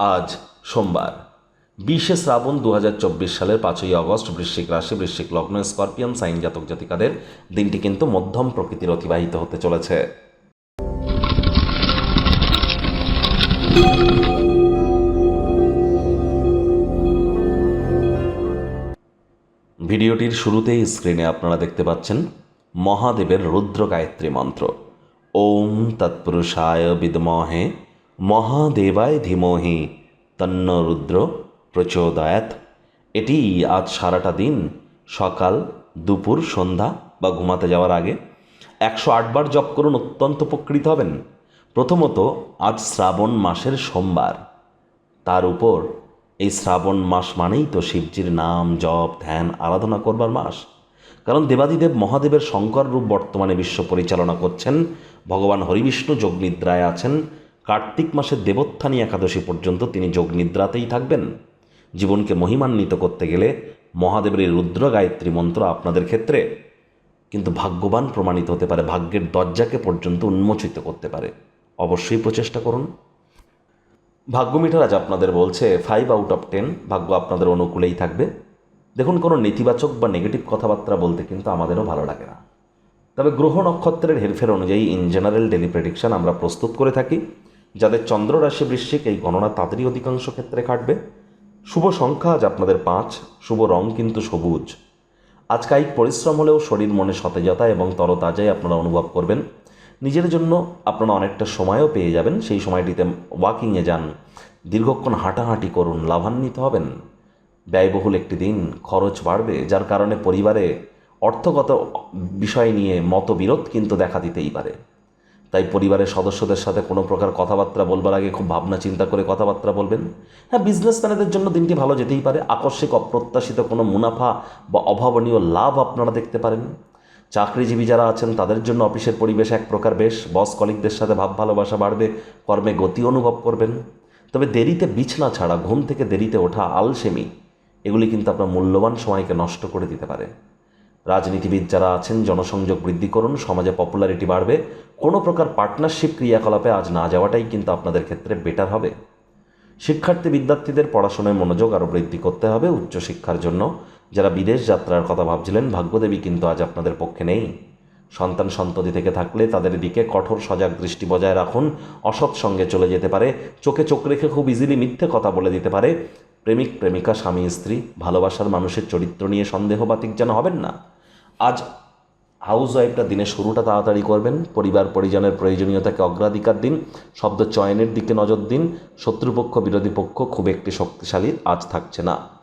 আজ সোমবার, বিশে শ্রাবণ দু হাজার চব্বিশ সালের পাঁচই আগস্ট, বৃশ্চিক রাশি, বৃশ্চিক লগ্ন, স্করপিয়ান, সাইন জাতক জাতিকাদের দিনটি কিন্তু মধ্যম প্রকৃতির অতিবাহিত হতে চলেছে। ভিডিওটির শুরুতেই স্ক্রিনে আপনারা দেখতে পাচ্ছেন মহাদেবের রুদ্র গায়ত্রী মন্ত্র। ওম তৎপুরুষায় বিদমহে মহাদেবায় ধীমহি তন্ন রুদ্র প্রচোদয়াত। এটি আজ সারাটা দিন, সকাল, দুপুর, সন্ধ্যা বা ঘুমাতে যাওয়ার আগে একশো আটবার জপ করুন, অত্যন্ত উপকৃত হবেন। প্রথমত, আজ শ্রাবণ মাসের সোমবার। তার উপর, এই শ্রাবণ মাস মানেই তো শিবজির নাম, জপ, ধ্যান, আরাধনা করবার মাস। কারণ দেবাদিদেব মহাদেবের শঙ্কর রূপ বর্তমানে বিশ্ব পরিচালনা করছেন, ভগবান হরিবিষ্ণু যোগনিদ্রায় আছেন কার্তিক মাসের দেবোত্থানী একাদশী পর্যন্ত তিনি যোগ নিদ্রাতেই থাকবেন। জীবনকে মহিমান্বিত করতে গেলে মহাদেবের এই রুদ্র গায়ত্রী মন্ত্র আপনাদের ক্ষেত্রে কিন্তু ভাগ্যবান প্রমাণিত হতে পারে, ভাগ্যের দরজাকে পর্যন্ত উন্মোচিত করতে পারে। অবশ্যই প্রচেষ্টা করুন। ভাগ্য মিটার আজ আপনাদের বলছে ফাইভ আউট অফ টেন ভাগ্য আপনাদের অনুকূলেই থাকবে। দেখুন, কোনো নেতিবাচক বা নেগেটিভ কথাবার্তা বলতে কিন্তু আমাদেরও ভালো লাগে না। তবে গ্রহ নক্ষত্রের হেরফের অনুযায়ী ইন জেনারেল ডেলি প্রেডিকশন আমরা প্রস্তুত করে থাকি। যাদের চন্দ্র রাশি বৃশ্চিক, এই গণনা তাদেরই অধিকাংশ ক্ষেত্রে খাটবে শুভ সংখ্যা আজ আপনাদের পাঁচ, শুভ রং কিন্তু সবুজ। আজ কায়িক পরিশ্রম হলেও শরীর মনে সতেজতা এবং তরতাজাই আপনারা অনুভব করবেন। নিজের জন্য আপনারা অনেকটা সময়ও পেয়ে যাবেন, সেই সময়টিতে ওয়াকিংয়ে যান। দীর্ঘক্ষণ হাঁটাহাঁটি করুন, লাভান্বিত হবেন। ব্যয়বহুল একটি দিন, খরচ বাড়বে, যার কারণে পরিবারে অর্থগত বিষয় নিয়ে মতবিরোধ কিন্তু দেখা দিতেই পারে। তাই পরিবারের সদস্যদের সাথে কোনো প্রকার কথাবার্তা বলবার আগে খুব ভাবনা চিন্তা করে কথাবার্তা বলবেন। হ্যাঁ বিজনেসম্যানেদের জন্য দিনটি ভালো যেতেই পারে। আকস্মিক অপ্রত্যাশিত কোনো মুনাফা বা অভাবনীয় লাভ আপনারা দেখতে পারেন। চাকরিজীবী যারা আছেন, তাদের জন্য অফিসের পরিবেশ এক প্রকার বেশ। বস কলিকদের সাথে ভাব ভালোবাসা বাড়বে, কর্মে গতি অনুভব করবেন। তবে দেরিতে বিছনা ছাড়া, ঘুম থেকে দেরিতে ওঠা আলসেমি, এগুলি কিন্তু আপনার মূল্যবান সময়কে নষ্ট করে দিতে পারে। রাজনীতিবিদ যারা আছেন, জনসংযোগ বৃদ্ধি করুন, সমাজে পপুলারিটি বাড়বে। কোনো প্রকার পার্টনারশিপ ক্রিয়াকলাপে আজ না যাওয়াটাই কিন্তু আপনাদের ক্ষেত্রে বেটার হবে। শিক্ষার্থী বিদ্যার্থীদের পড়াশোনায় মনোযোগ আরও বৃদ্ধি করতে হবে উচ্চশিক্ষার জন্য। যারা বিদেশ যাত্রার কথা ভাবছিলেন, ভাগ্যদেবী কিন্তু আজ আপনাদের পক্ষে নেই। সন্তান সন্ততি থেকে থাকলে তাদের দিকে কঠোর সজাগ দৃষ্টি বজায় রাখুন। অসৎ সঙ্গে চলে যেতে পারে। চোখে চোখ রেখে খুব ইজিলি মিথ্যে কথা বলে দিতে পারে। প্রেমিক, প্রেমিকা, স্বামী, স্ত্রী, ভালোবাসার মানুষের চরিত্র নিয়ে সন্দেহবাতিক যেন হবেন না। আজ হাউস ওয়াইফটা দিনের শুরুটা তাড়াতাড়ি করবেন, পরিবার পরিজনের প্রয়োজনীয়তাকে অগ্রাধিকার দিন, শব্দ চয়নের দিকে নজর দিন, শত্রুপক্ষ, বিরোধী পক্ষ খুব একটি শক্তিশালী আজ থাকছে না।